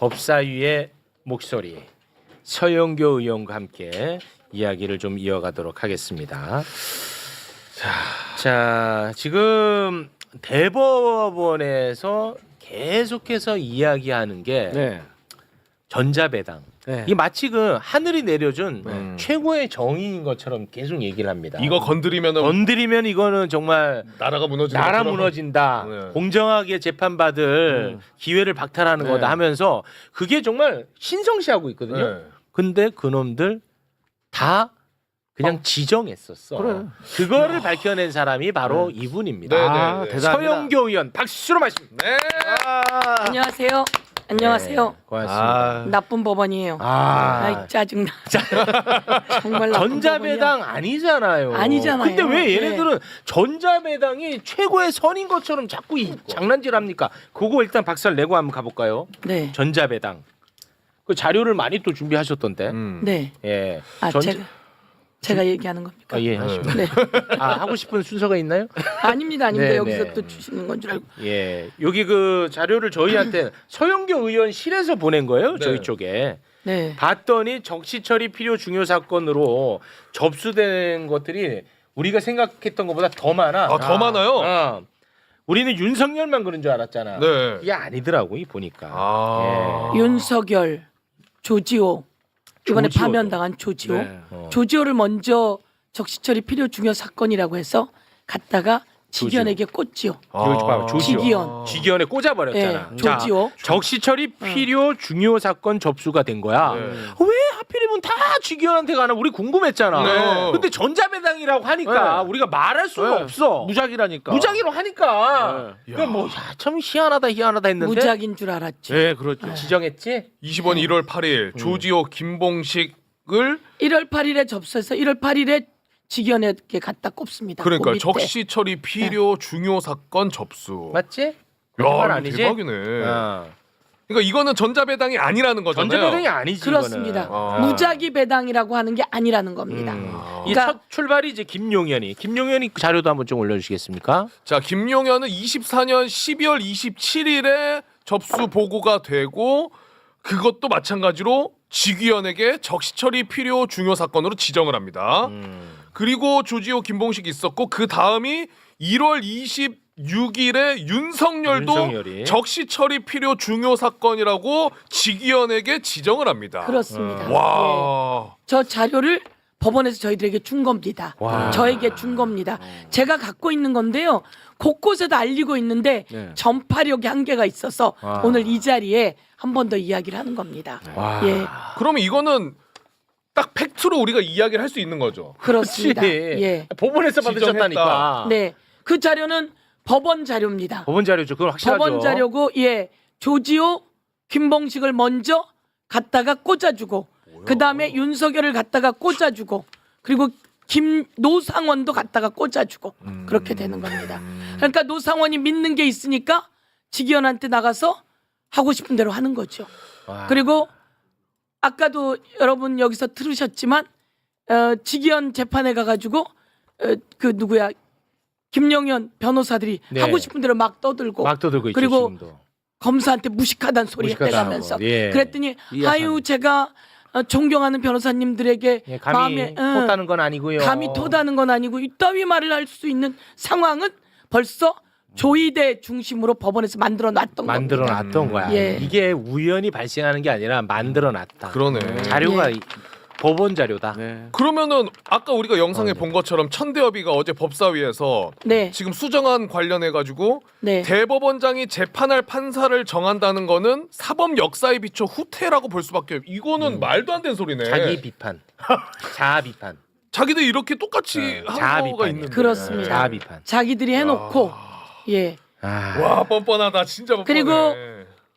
법사위의 목소리 서영교 의원과 함께 이야기를 좀 이어가도록 하겠습니다. 자, 지금 대법원에서 계속해서 이야기하는 게 네. 전자배당. 네. 이 마치 그 하늘이 내려준 네. 최고의 정의인 것처럼 계속 얘기를 합니다. 이거 건드리면 은 건드리면 이거는 정말 나라가 무너지는 나라 것처럼. 무너진다. 네. 공정하게 재판받을 기회를 박탈하는 네. 거다 하면서 그게 정말 신성시하고 있거든요. 네. 근데 그놈들 다 그냥 지정했었어. 그래. 그거를 밝혀낸 사람이 바로 이분입니다. 네, 아, 네, 네. 대단합니다. 서영교 의원 박수로 말씀. 네. 안녕하세요. 안녕하세요. 네, 고맙습니다. 아, 나쁜 법원이에요. 아, 아 이 짜증나. 정말 나쁜 전자배당 아니잖아요. 아니잖아요. 근데 왜 네. 얘네들은 전자배당이 최고의 선인 것처럼 자꾸 이 장난질합니까? 그거 일단 박살 내고 한번 가볼까요? 네. 전자배당. 그 자료를 많이 또 준비하셨던데. 음. 네. 예. 아 전- 제가 제가 얘기하는 겁니까? 아, 예, 하시면. 네. 아, 하고 싶은 순서가 있나요? 아닙니다. 아닙니다. 네, 여기서 네. 또 주시는 건 줄 알고. 예. 여기 그 자료를 저희한테 서영교 의원실에서 보낸 거예요. 저희 네. 쪽에. 네. 봤더니 적시 처리 필요 중요 사건으로 접수된 것들이 우리가 생각했던 것보다 더 많아. 아, 더 많아요? 어. 우리는 윤석열만 그런 줄 알았잖아. 네. 이게 아니더라고 이 보니까. 아. 윤석열, 조지호 이번에 조지호도. 파면당한 조지호. 네. 어. 조지호를 먼저 적시처리 필요 중요 사건이라고 해서 갔다가 직연에게 꽂지요. 봐봐, 조지호. 직위원. 직위원에 꽂아버렸잖아. 네, 조지호. 적시처리 필요 중요 사건 접수가 된 거야. 네. 왜 하필이면 다 직위원한테 가나 우리 궁금했잖아. 네. 근데 전자배당이라고 하니까 네. 우리가 말할 수가 네. 없어. 무작이라니까. 무작위로 하니까. 네. 그러니까 뭐참 희한하다 희한하다 했는데. 무작인 줄 알았지. 네, 그렇죠. 지정했지. 20원 1월 8일 조지호 김봉식을 1월 8일에 접수해서 1월 8일에 직연에게 갖다 꼽습니다. 그러니까 그 밑에. 적시 처리 필요 중요 사건 접수. 맞지? 야, 그말 이거 아니지? 대박이네. 어. 그러니까 이거는 전자배당이 아니라는 거잖아요. 전자배당이 아니지. 그렇습니다. 이거는. 아. 무작위 배당이라고 하는 게 아니라는 겁니다. 음. 아. 이 그러니까- 첫 출발이 이제 김용현이. 김용현이 그 자료도 한번 좀 올려주시겠습니까? 자, 김용현은 24년 12월 27일에 접수 보고가 되고 그것도 마찬가지로 직위원에게 적시 처리 필요 중요 사건으로 지정을 합니다. 음. 그리고 조지호 김봉식 있었고 그 다음이 1월 26일에 윤석열도 윤석열이. 적시 처리 필요 중요 사건이라고 직위원에게 지정을 합니다. 그렇습니다. 예. 와. 저 자료를 법원에서 저희들에게 준 겁니다. 와. 저에게 준 겁니다. 제가 갖고 있는 건데요. 곳곳에도 알리고 있는데 네. 전파력이 한계가 있어서 와. 오늘 이 자리에 한 번 더 이야기를 하는 겁니다. 와. 예, 그러면 이거는 딱 팩트로 우리가 이야기를 할 수 있는 거죠. 그렇습니다. 그치. 예, 법원에서. 받으셨다니까. 네, 그 자료는 법원 자료입니다. 법원 자료죠. 그건 확실하죠. 법원 자료고 예 조지호 김봉식을 먼저 갖다가 꽂아주고 그 다음에 윤석열을 갖다가 꽂아주고 그리고 김 노상원도 갖다가 꽂아주고 음. 그렇게 되는 겁니다. 그러니까 노상원이 믿는 게 있으니까 직위원한테 나가서 하고 싶은 대로 하는 거죠. 와. 그리고 아까도 여러분 여기서 들으셨지만 어, 직위원 재판에 가가지고 어, 그 누구야 김영현 변호사들이 네. 하고 싶은 대로 막 떠들고 막 떠들고 있죠. 그리고 지금도. 검사한테 무식하다는 소리 무식하다는 해대면서 거. 예. 그랬더니. 아유 제가 어, 존경하는 변호사님들에게 예, 감히 마음에 응, 토다는 건 아니고요. 감히 토다는 건 아니고 이따위 말을 할 수 있는 상황은 벌써 조의대 중심으로 법원에서 만들어 놨던 만들어 겁니다. 놨던 거야. 예. 이게 우연히 발생하는 게 아니라 만들어 놨다. 그러네. 자료가 예. 이- 법원 자료다. 네. 그러면은 아까 우리가 영상에 어, 네. 본 것처럼 천대엽이가 어제 법사위에서 네, 지금 수정안 관련해 가지고 네, 대법원장이 재판할 판사를 정한다는 거는 사법 역사에 비춰 후퇴라고 볼 수밖에 없. 이거는 말도 안 되는 소리네. 음. 자기 비판. 자아 비판. 자기들 이렇게 똑같이 네, 하는 자아 거가 비판이에요. 있는데. 그렇습니다. 자아 비판. 자기들이 해놓고 예 아. 와 뻔뻔하다 진짜 뻔뻔해. 그리고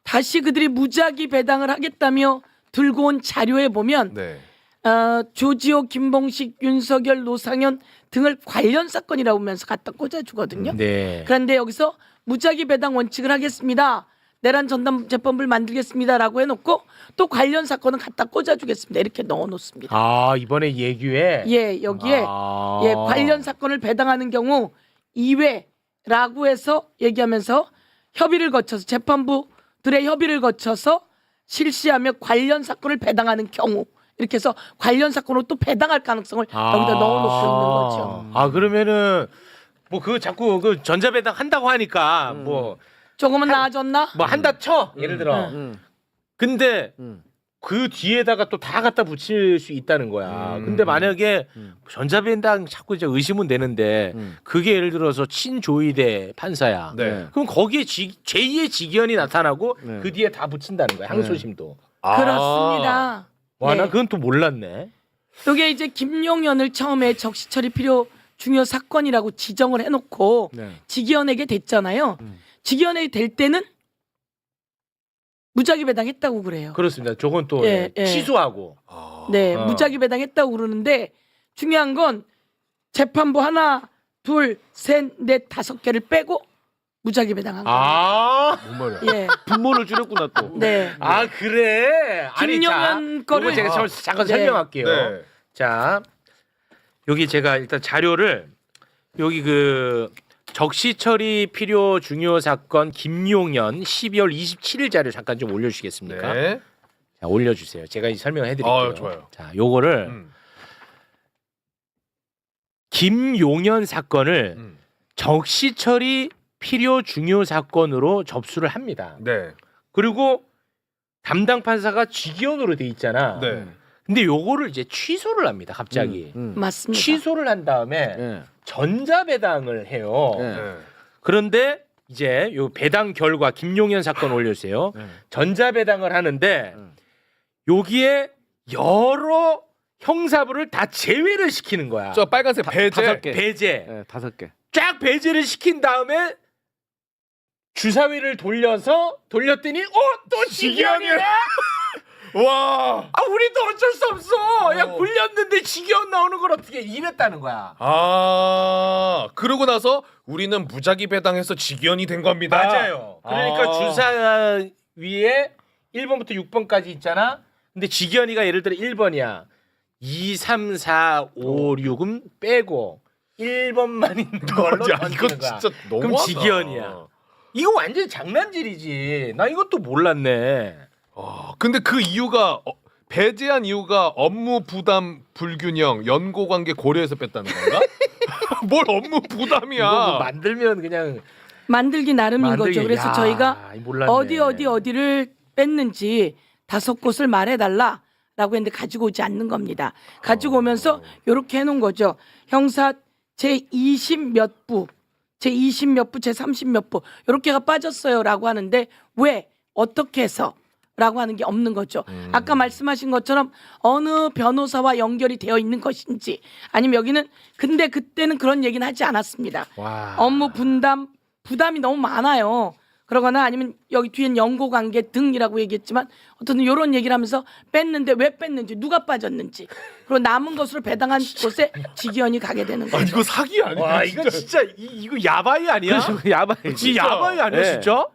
다시 그들이 무작위 배당을 하겠다며 들고 온 자료에 보면 네. 어, 조지호, 김봉식, 윤석열, 노상현 등을 관련 사건이라고 하면서 갖다 꽂아주거든요. 네. 그런데 여기서 무작위 배당 원칙을 하겠습니다. 내란 전담 재판부를 만들겠습니다라고 해놓고 또 관련 사건은 갖다 꽂아주겠습니다. 이렇게 넣어놓습니다. 아 이번에 예규에. 예, 여기에 아. 예 관련 사건을 배당하는 경우 2회라고 해서 얘기하면서 협의를 거쳐서 재판부들의 협의를 거쳐서 실시하며 관련 사건을 배당하는 경우 이렇게 해서 관련 사건으로 또 배당할 가능성을 여기다 넣어놓고 있는 거죠. 아 그러면은 뭐 그 자꾸 그 전자배당 한다고 하니까 뭐 뭐 조금은 나아졌나? 한다 쳐 예를 들어. 음. 근데 음. 그 뒤에다가 또 다 갖다 붙일 수 있다는 거야. 음. 근데 만약에 음. 전자배당 자꾸 이제 의심은 되는데 음. 그게 예를 들어서 친조이대 판사야. 네. 그럼 거기에 지, 제2의 직연이 나타나고 네. 그 뒤에 다 붙인다는 거야. 항소심도. 아. 그렇습니다. 와, 나 네. 그건 또 몰랐네. 이게 이제 김용현을 처음에 적시 처리 필요 중요 사건이라고 지정을 해놓고 네. 직위원에게 됐잖아요. 음. 직위원에게 될 때는 무작위 배당했다고 그래요. 그렇습니다. 저건 또 예, 예. 취소하고. 아. 네, 어. 무작위 배당했다고 그러는데 중요한 건 재판부 하나, 둘, 셋, 넷, 다섯 개를 빼고 무작위 배당한 거예요. 아, 뭔 말이야? 예, 분모를 줄였구나 또. 네. 아 그래. 아니, 김용현 자, 거를- 요거 제가 저- 잠깐 네. 설명할게요. 네. 자, 여기 제가 일단 자료를 여기 그 적시 처리 필요 중요 사건 김용현 12월 27일 자료 잠깐 좀 올려주시겠습니까? 네. 자, 올려주세요. 제가 이 설명해드릴게요. 아, 좋아요. 자, 요거를 음. 김용현 사건을 음. 적시 처리 필요 중요 사건으로 접수를 합니다. 네. 그리고 담당 판사가 직위원으로 돼 있잖아. 네. 근데 요거를 이제 취소를 합니다. 갑자기. 음. 맞습니다. 취소를 한 다음에 예. 전자 배당을 해요. 네. 네. 그런데 이제 요 배당 결과 김용현 사건 올려주세요. 네. 전자 배당을 하는데 음. 여기에 여러 형사부를 다 제외를 시키는 거야. 저 빨간색 배제. 다섯 개. 배제. 예, 다섯 개. 쫙 배제를 시킨 다음에 주사위를 돌려서 돌렸더니 어또 직위원이네. 와. 아 우리도 어쩔 수 없어. 야 어. 굴렸는데 직위원 나오는 걸 어떻게 이랬다는 거야. 아. 그러고 나서 우리는 무작위 배당해서 직위원이 된 겁니다. 맞아요. 그러니까 아. 주사 위에 1번부터 6번까지 있잖아. 근데 직위원이가 예를 들어 1번이야. 2, 3, 4, 5, 6은 빼고 1번만 있는 걸로 야, 이거 던지는 거야. 진짜 너무 그럼 직위원이야. 이거 완전 장난질이지. 나 이것도 몰랐네. 아, 근데 그 이유가 어, 배제한 이유가 업무 부담 불균형, 연고 관계 고려해서 뺐다는 건가? 뭘 업무 부담이야? 이거 뭐 만들면 그냥 만들기 나름인 만들기- 거죠. 그래서 야, 저희가 몰랐네. 어디 어디 어디를 뺐는지 다섯 곳을 말해달라라고 했는데 가지고 오지 않는 겁니다. 가지고 오면서 이렇게 해놓은 거죠. 형사 제 20 몇 부, 제 20 몇 부, 제 30 몇 부 이렇게가 빠졌어요라고 하는데 왜 어떻게 해서? 라고 하는 게 없는 거죠. 아까 말씀하신 것처럼 어느 변호사와 연결이 되어 있는 것인지 아니면 여기는 근데 그때는 그런 얘기는 하지 않았습니다. 와. 업무 분담 부담이 너무 많아요. 그러거나 아니면 여기 뒤엔 연고 관계 등이라고 얘기했지만 어떤 이런 얘기를 하면서 뺐는데 왜 뺐는지 누가 빠졌는지 그리고 남은 것으로 배당한 곳에 직위원이 가게 되는 아, 거죠. 이거 사기 아니야? 와 이거 진짜 이, 이거 야바이 아니야? 그렇죠. 야바이. 진짜 야바이 아니야 네. 진짜?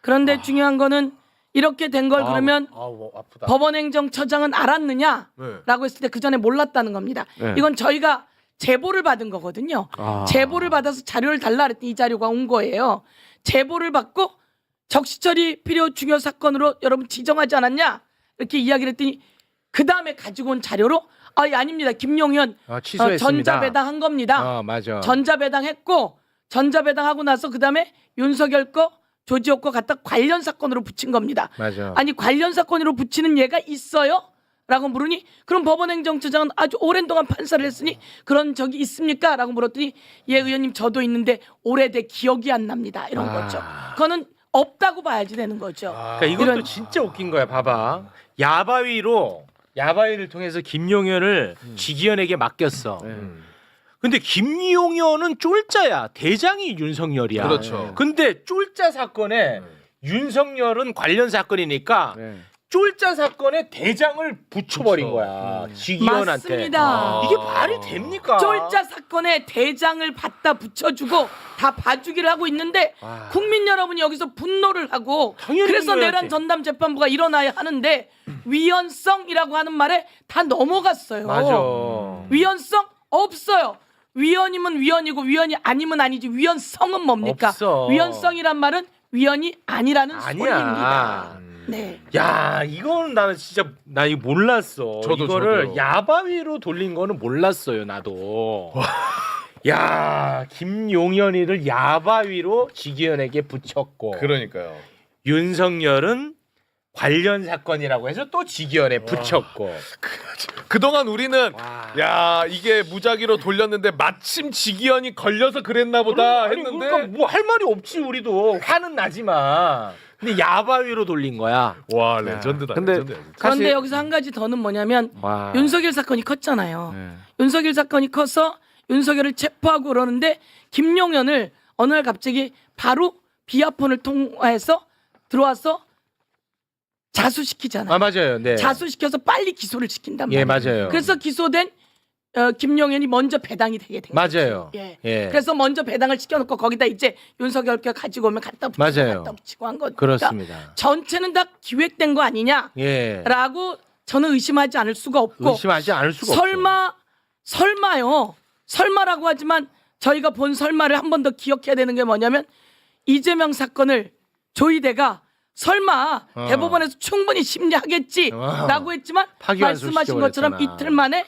그런데 중요한 거는 이렇게 된 걸 그러면 아, 우 아프다. 법원행정처장은 알았느냐? 네. 라고 했을 때 그 전에 몰랐다는 겁니다. 네. 이건 저희가 제보를 받은 거거든요. 아. 제보를 받아서 자료를 달라 그랬더니 이 자료가 온 거예요. 제보를 받고 적시처리 필요 중요 사건으로 여러분 지정하지 않았냐? 이렇게 이야기를 했더니 그 다음에 가지고 온 자료로 아, 예, 아닙니다. 김용현 아, 어, 취소했습니다. 전자배당 한 겁니다. 아 맞아. 전자배당 했고 전자배당 하고 나서 그 다음에 윤석열 거 조지호 거 갖다 관련 사건으로 붙인 겁니다. 맞아. 아니 관련 사건으로 붙이는 예가 있어요? 라고 물으니 그럼 법원행정처장은 아주 오랜 동안 판사를 했으니 그런 적이 있습니까? 라고 물었더니 예 의원님 저도 있는데 오래돼 기억이 안 납니다 이런 아. 거죠 그거는 없다고 봐야지 되는 거죠 그러니까 이것도 이런- 진짜 웃긴 거야. 봐봐. 야바위로 야바위를 통해서 김용현을 직위원에게 맡겼어. 네. 음. 근데 김용현은 쫄자야. 대장이 윤석열이야. 그렇죠. 근데 쫄자 사건에 네. 윤석열은 관련 사건이니까 네. 쫄자 사건에 대장을 붙여버린 그쵸. 거야. 음. 직위원한테. 맞습니다 아. 이게 말이 됩니까? 쫄자 사건에 대장을 받다 붙여주고 다 봐주기를 하고 있는데 와. 국민 여러분이 여기서 분노를 하고 당연히 그래서. 내란 전담 재판부가 일어나야 하는데 위헌성이라고 하는 말에 다 넘어갔어요. 맞아. 위헌성 없어요. 위헌이면 위헌이고 위헌이 아니면 아니지 위헌성은 뭡니까? 없어. 위헌성이란 말은 위헌이 아니라는 아니야. 소리입니다. 음. 네. 야, 이건 나는 진짜 나 이거 몰랐어. 저도, 이거를 저도요. 야바위로 돌린 거는 몰랐어요, 나도. 야, 김용현이를 야바위로 지기현에게 붙였고 그러니까요. 윤석열은 관련 사건이라고 해서 또 지기현에 붙였고. 그동안 우리는 와. 야 이게 무작위로 돌렸는데 마침 지기현이 걸려서 그랬나 보다 아니, 했는데 그러니까 뭐 할 말이 없지 우리도 화는 나지만 근데 야바 위로 돌린 거야. 와 레전드다. 근데 레전드야, 진짜. 그런데 사실- 여기서 한 가지 더는 뭐냐면 와. 윤석열 사건이 컸잖아요. 네. 윤석열 사건이 커서 윤석열을 체포하고 그러는데 김용현을 어느 날 갑자기 바로 비아폰을 통화해서 들어와서 자수시키잖아요. 아 맞아요. 네. 자수시켜서 빨리 기소를 시킨단 말이에요. 예 맞아요. 그래서 기소된 어, 김용현이 먼저 배당이 되게 된 거죠. 맞아요. 예. 예. 그래서 먼저 배당을 시켜놓고 거기다 이제 윤석열 께 가지고 오면 갖다 붙이고 맞아요. 갖다 붙이고 한 거니까 그렇습니다. 전체는 다 기획된 거 아니냐라고 예. 저는 의심하지 않을 수가 없고 의심하지 않을 수가 설마 설마요 설마라고 하지만 저희가 본 설마를 한 번 더 기억해야 되는 게 뭐냐면 이재명 사건을 조이대가 설마 어. 대법원에서 충분히 심리하겠지라고 어. 했지만 파기환송 말씀하신 것처럼 시켜버렸잖아. 이틀 만에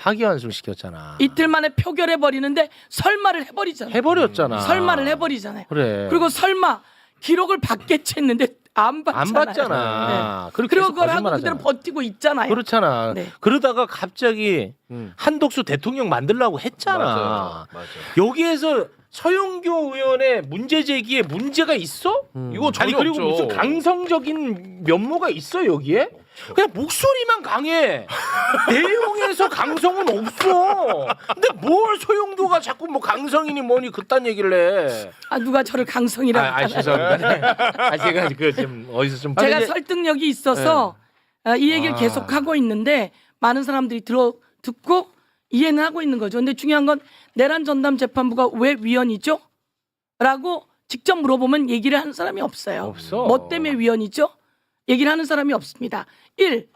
파기환송 시켰잖아. 이틀 만에 표결해 버리는데 설마를 해버리잖아요. 해버렸잖아. 설마를 해버리잖아요. 그래. 그리고 설마 기록을 받겠지 했는데 안 받잖아요. 안 받잖아. 네. 그렇게 그리고 계속 그걸 하고 거짓말하잖아. 그대로 버티고 있잖아요. 그렇잖아. 네. 그러다가 갑자기 음. 한덕수 대통령 만들라고 했잖아. 맞아요. 맞아요. 여기에서 서영교 의원의 문제 제기에 문제가 있어? 음. 이거 전혀 아니 그리고 없죠. 무슨 강성적인 면모가 있어 여기에? 그냥 목소리만 강해. 내용에서 강성은 없어. 근데 뭘 소용도가 자꾸 뭐 강성이니 뭐니 그딴 얘기를 해. 아 누가 저를 강성이라고 아, 아 하잖아요. 죄송합니다. 아 제가 그좀 어디서 좀 제가 아니, 설득력이 있어서 어, 이 얘기를 아. 계속 하고 있는데 많은 사람들이 들어 듣고 이해는 하고 있는 거죠. 근데 중요한 건 내란 전담 재판부가 왜 위헌이죠? 라고 직접 물어보면 얘기를 하는 사람이 없어요. 없어. 뭐 때문에 위헌이죠? 얘기를 하는 사람이 없습니다. 1.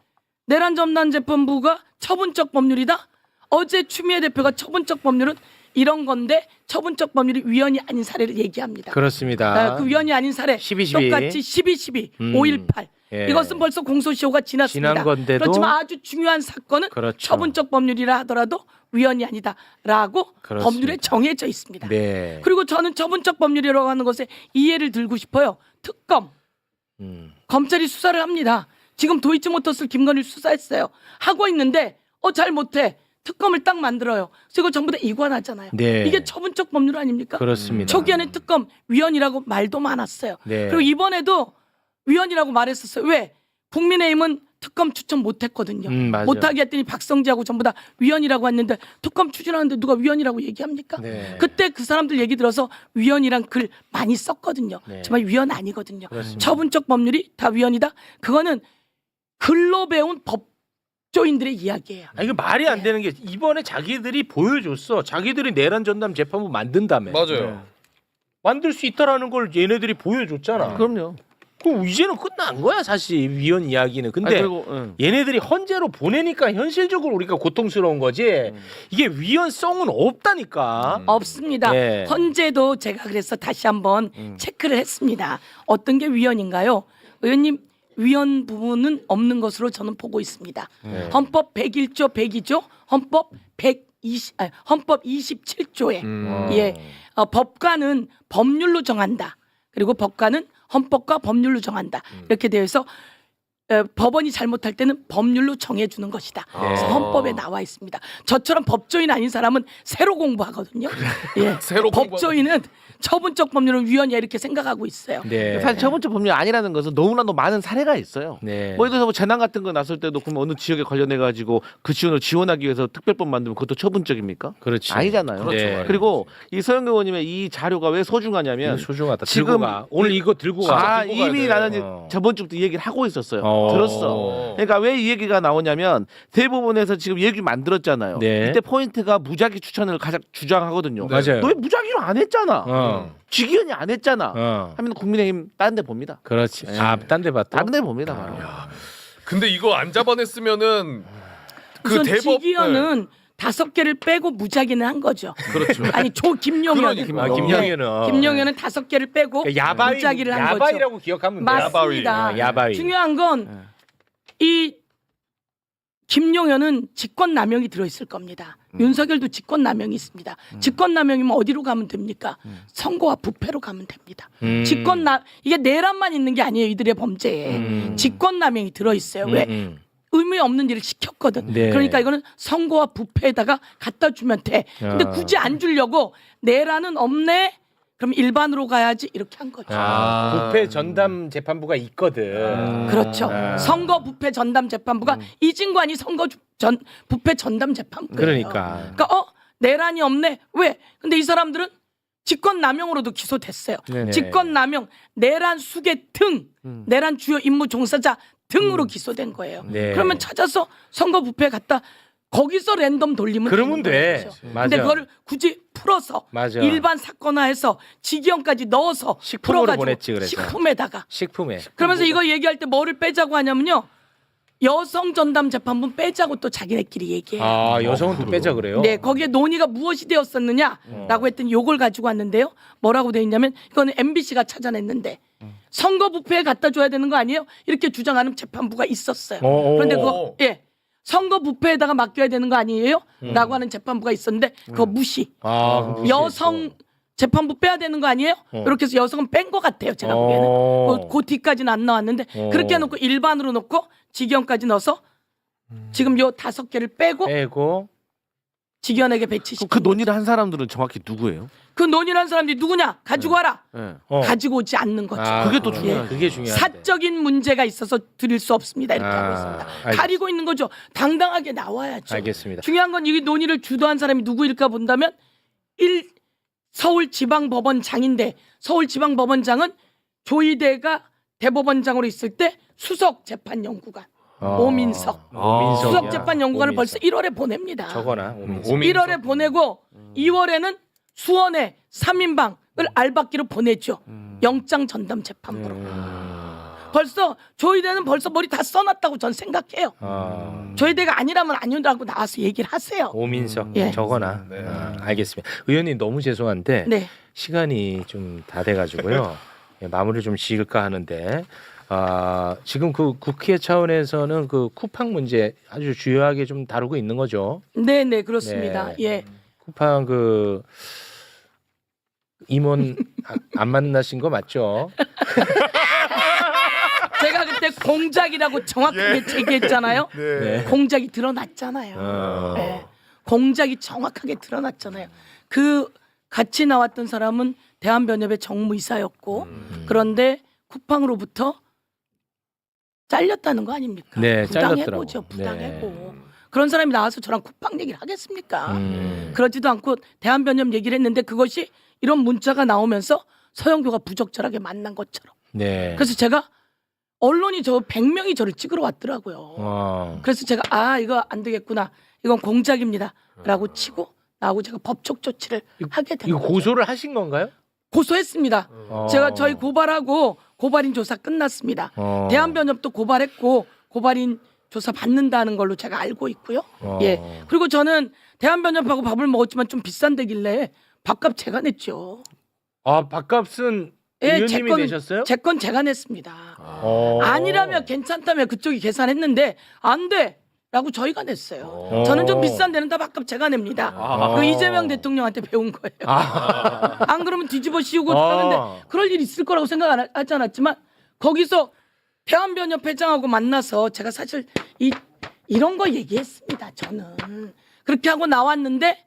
내란 전담 재판부가 처분적 법률이다. 어제 추미애 대표가 처분적 법률은 이런 건데 처분적 법률이 위헌이 아닌 사례를 얘기합니다. 그렇습니다. 아, 그 위헌이 아닌 사례 12, 12. 똑같이 12, 12, 음. 5.18 예. 이것은 벌써 공소시효가 지났습니다. 지난 건데도 그렇지만 아주 중요한 사건은 그렇죠. 처분적 법률이라 하더라도 위헌이 아니다라고 그렇습니다. 법률에 정해져 있습니다. 네. 그리고 저는 처분적 법률이라고 하는 것에 이해를 들고 싶어요. 특검 음. 검찰이 수사를 합니다. 지금 도이치모터스 김건희 수사했어요. 하고 있는데 어 잘 못해 특검을 딱 만들어요. 그래서 이거 전부 다 이관하잖아요. 네. 이게 처분적 법률 아닙니까? 그렇습니다. 초기에는 특검 위헌이라고 말도 많았어요. 네. 그리고 이번에도 위헌이라고 말했었어요. 왜? 국민의힘은 특검 추천 못했거든요. 음, 맞아요. 못하게 했더니 박성지하고 전부 다 위헌이라고 했는데 특검 추진하는데 누가 위헌이라고 얘기합니까? 네. 그때 그 사람들 얘기 들어서 위헌이란 글 많이 썼거든요. 네. 정말 위헌 아니거든요. 그렇습니다. 처분적 법률이 다 위헌이다. 그거는 글로 배운 법조인들의 이야기예요. 아 이거 말이 안 되는 게 이번에 자기들이 보여줬어. 자기들이 내란 전담 재판부 만든다며. 맞아요. 만들 수 있다라는 걸 얘네들이 보여줬잖아. 그럼요. 그럼 이제는 끝난 거야 사실 위헌 이야기는. 근데 아니, 그리고 응. 얘네들이 헌재로 보내니까 현실적으로 우리가 고통스러운 거지. 이게 위헌성은 없다니까. 음. 없습니다. 예. 헌재도 제가 그래서 다시 한번 음. 체크를 했습니다. 어떤 게 위헌인가요? 의원님 위헌 부분은 없는 것으로 저는 보고 있습니다. 네. 헌법 101조 102조 헌법 120 아니, 헌법 27조에 음. 예 어, 법관은 법률로 정한다. 그리고 법관은 헌법과 법률로 정한다. 음. 이렇게 되어 있어 에, 법원이 잘못할 때는 법률로 정해주는 것이다. 그래서 아. 헌법에 나와 있습니다. 저처럼 법조인 아닌 사람은 새로 공부하거든요. 예. 새로 법조인은 처분적 법률은 위헌이야 이렇게 생각하고 있어요. 네. 사실 첫 번째 법률이 아니라는 것은 너무나도 많은 사례가 있어요. 네. 뭐 예를 들어서 뭐 재난 같은 거 났을 때도 그럼 어느 지역에 관련해 가지고 그 지원을 지원하기 위해서 특별법 만들면 그것도 처분적입니까? 그렇지. 아니잖아요. 그렇죠. 네. 그리고 이 서영 의원님의 이 자료가 왜 소중하냐면 이거 소중하다. 지금 들고 가. 오늘 이거 들고 가. 아 들고 가야 이미 돼. 나는 어. 저번 주부터 이 얘기를 하고 있었어요. 어. 들었어. 그러니까 왜 이 얘기가 나오냐면 대법원에서 지금 얘기 만들었잖아요. 네. 이때 포인트가 무작위 추천을 가장 주장하거든요. 맞아요. 너왜 무작위로 안 했잖아. 어. 직위원이 안 했잖아. 어. 하면 국민의힘 다른 데 봅니다. 그렇지. 네. 아, 딴 데 봤다. 다른 데 봅니다. 바로. 근데 이거 안 잡아냈으면은 그 우선 대법 지기현은 네. 다섯 개를 빼고 무작위는 한 거죠. 그렇죠. 아니 조 김용현. 그러니까. 아, 김용현은 김용현은 다섯 개를 빼고 그러니까 야바위 무작위를 한 거죠. 야바위라고 기억하면 돼요. 맞습니다. 아, 야바위. 중요한 건 이 김용현은 직권 남용이 들어 있을 겁니다. 음. 윤석열도 직권 남용이 있습니다. 직권 남용이면 어디로 가면 됩니까? 선거와 부패로 가면 됩니다. 음. 직권 남 이게 내란만 있는 게 아니에요. 이들의 범죄에 음. 직권 남용이 들어 있어요. 왜? 음, 의미 없는 일을 시켰거든. 네. 그러니까 이거는 선거와 부패에다가 갖다 주면 돼. 근데 아. 굳이 안 주려고 내란은 없네. 그럼 일반으로 가야지 이렇게 한 거죠. 아, 부패 전담 재판부가 있거든. 그렇죠. 아. 선거 부패 전담 재판부가 이진관이 선거 주- 전 부패 전담 재판부예요. 그러니까. 그러니까 어 내란이 없네. 왜? 근데 이 사람들은 직권 남용으로도 기소됐어요. 네네. 직권 남용, 내란 수계 등, 내란 주요 임무 종사자 등으로 기소된 거예요. 네. 그러면 찾아서 선거 부패 갔다 거기서 랜덤 돌리면 그러면 되는 돼. 거죠. 맞아. 근데 그거를 굳이 풀어서 맞아. 일반 사건화해서 직위형까지 넣어서 식품으로 풀어가지고 보냈지, 그래서. 식품에다가 식품에. 그러면서 이거 얘기할 때 뭐를 빼자고 하냐면요. 여성 전담 재판부 빼자고 또 자기네끼리 얘기해요. 아 여성은 또 빼자 그래요? 네, 거기에 논의가 무엇이 되었었느냐라고 했더니 요걸 가지고 왔는데요. 뭐라고 돼 있냐면 이거는 MBC가 찾아냈는데 선거 부패에 갖다 줘야 되는 거 아니에요? 이렇게 주장하는 재판부가 있었어요. 어, 그런데 어. 그거 예. 선거 부패에다가 맡겨야 되는 거 아니에요? 라고 하는 재판부가 있었는데 그거 무시. 아, 그럼. 여성 재판부 빼야 되는 거 아니에요? 어. 이렇게 해서 여성은 뺀 것 같아요. 제가 보기에는. 어. 그, 그 뒤까지는 안 나왔는데 어. 그렇게 해놓고 일반으로 놓고 직위원까지 넣어서 지금 요 다섯 개를 빼고 빼고 직위원에게 그럼 배치시키고 그 논의를 한 사람들은 정확히 누구예요? 그 논의라는 사람들이 누구냐? 가지고 와라. 예. 어. 가지고 오지 않는 거죠. 아, 그게 또 그게- 중요하죠. 그게 중요한데. 사적인 문제가 있어서 드릴 수 없습니다. 이렇게 아, 하고 있습니다. 알겠습니다. 가리고 있는 거죠. 당당하게 나와야죠. 알겠습니다. 중요한 건 이 논의를 주도한 사람이 누구일까 본다면 일 서울지방법원장인데 서울지방법원장은 조희대가 대법원장으로 있을 때 수석 재판 연구관 어. 오민석 오민석이야. 수석 재판 연구관을 오민석. 벌써 1월에 보냅니다. 저거나 오민석. 오민석. 1월에 보내고 2월에는 수원에 3인방을 알박기로 보내죠. 영장 전담 재판부로. 벌써 조희대는 벌써 머리 다 써놨다고 전 생각해요. 어. 조희대가 아니라면 아니라고 나와서 얘기를 하세요. 오민석 예. 저거나 네. 아, 알겠습니다. 의원님 너무 죄송한데 네. 시간이 좀 다 돼가지고요 예, 마무리 좀 지을까 하는데 아, 지금 그 국회 차원에서는 그 쿠팡 문제 아주 주요하게 좀 다루고 있는 거죠. 네, 네, 그렇습니다. 네. 예. 쿠팡 그 임원 아- 안 만나신 거 맞죠? 제가 그때 공작이라고 정확하게 제기했잖아요. 네. 공작이 드러났잖아요. 어. 네. 공작이 정확하게 드러났잖아요. 그 같이 나왔던 사람은 대한변협의 정무이사였고 음. 그런데 쿠팡으로부터 잘렸다는 거 아닙니까? 네, 부당해고죠. 잘렸더라고. 부당해고. 네. 그런 사람이 나와서 저랑 쿠팡 얘기를 하겠습니까? 음. 그러지도 않고 대한변협 얘기를 했는데 그것이 이런 문자가 나오면서 서영교가 부적절하게 만난 것처럼. 네. 그래서 제가 언론이 저 100명이 저를 찍으러 왔더라고요. 어. 그래서 제가 아 이거 안 되겠구나. 이건 공작입니다라고 치고 나하고 제가 법적 조치를 하게 된 이거 거죠. 고소를 하신 건가요? 고소했습니다. 어. 제가 저희 고발하고 고발인 조사 끝났습니다. 어. 대한변협도 고발했고 고발인 조사 받는다는 걸로 제가 알고 있고요. 어. 예. 그리고 저는 대한변협하고 밥을 먹었지만 좀 비싼 데길래 밥값 제가 냈죠. 아 밥값은 예, 의원님이 제 건- 내셨어요? 제건 제가 냈습니다. 어. 아니라면 괜찮다면 그쪽이 계산했는데 안 돼. 라고 저희가 냈어요. 어. 저는 좀 비싼 데는 다 밥값 제가 냅니다. 아. 그 이재명 대통령한테 배운 거예요. 아. 안 그러면 뒤집어 씌우고 아. 하는데 그럴 일 있을 거라고 생각 안 하- 하지 않았지만 거기서 대한변협 회장하고 만나서 제가 사실 이 이런 거 얘기했습니다. 저는 그렇게 하고 나왔는데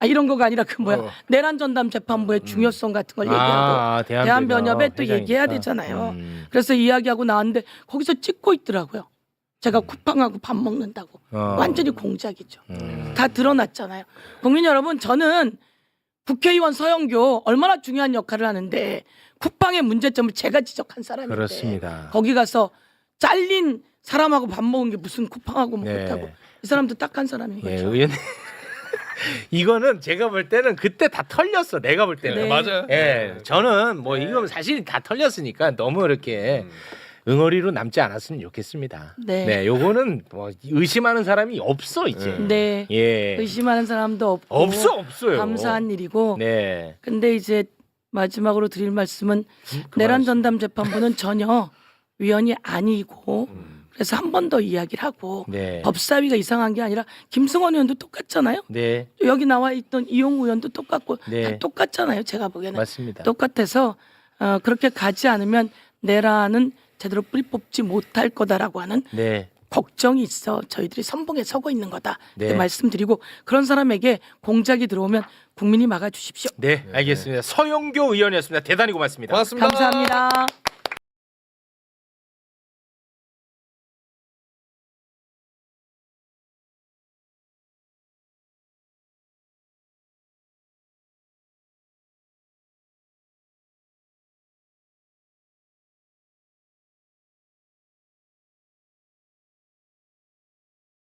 아, 이런 거가 아니라 그 뭐야 어. 내란 전담 재판부의 중요성 같은 걸 얘기하고 아, 대한변협에 또 회장이니까. 얘기해야 되잖아요. 음. 그래서 이야기하고 나왔는데 거기서 찍고 있더라고요. 제가 쿠팡하고 밥 먹는다고 어. 완전히 공작이죠. 음. 다 드러났잖아요. 국민 여러분, 저는 국회의원 서영교 얼마나 중요한 역할을 하는데 쿠팡의 문제점을 제가 지적한 사람인데 그렇습니다. 거기 가서 잘린 사람하고 밥 먹은 게 무슨 쿠팡하고 네. 먹었다고 이 사람도 딱한 사람인 예, 거죠. 의원님. 이거는 제가 볼 때는 그때 다 털렸어. 내가 볼 때는. 네. 맞아요. 예, 저는 뭐 이건 사실 다 털렸으니까 너무 이렇게 응어리로 남지 않았으면 좋겠습니다. 네. 요거는 뭐 의심하는 사람이 없어 이제. 네. 예. 의심하는 사람도 없고 없어 없어요. 감사한 일이고 네. 근데 이제 마지막으로 드릴 말씀은 음, 내란 전담 재판부는 전혀 위원이 아니고 그래서 한 번 더 이야기를 하고 네. 법사위가 이상한 게 아니라 김승원 의원도 똑같잖아요. 네. 여기 나와 있던 이용우 의원도 똑같고 네. 다 똑같잖아요. 제가 보기에는 맞습니다. 똑같아서 어, 그렇게 가지 않으면 내란은 제대로 뿌리 뽑지 못할 거다라고 하는 네. 걱정이 있어 저희들이 선봉에 서고 있는 거다 네. 이렇게 말씀드리고 그런 사람에게 공작이 들어오면 국민이 막아주십시오. 네, 알겠습니다. 서영교 의원이었습니다. 대단히 고맙습니다. 고맙습니다. 감사합니다.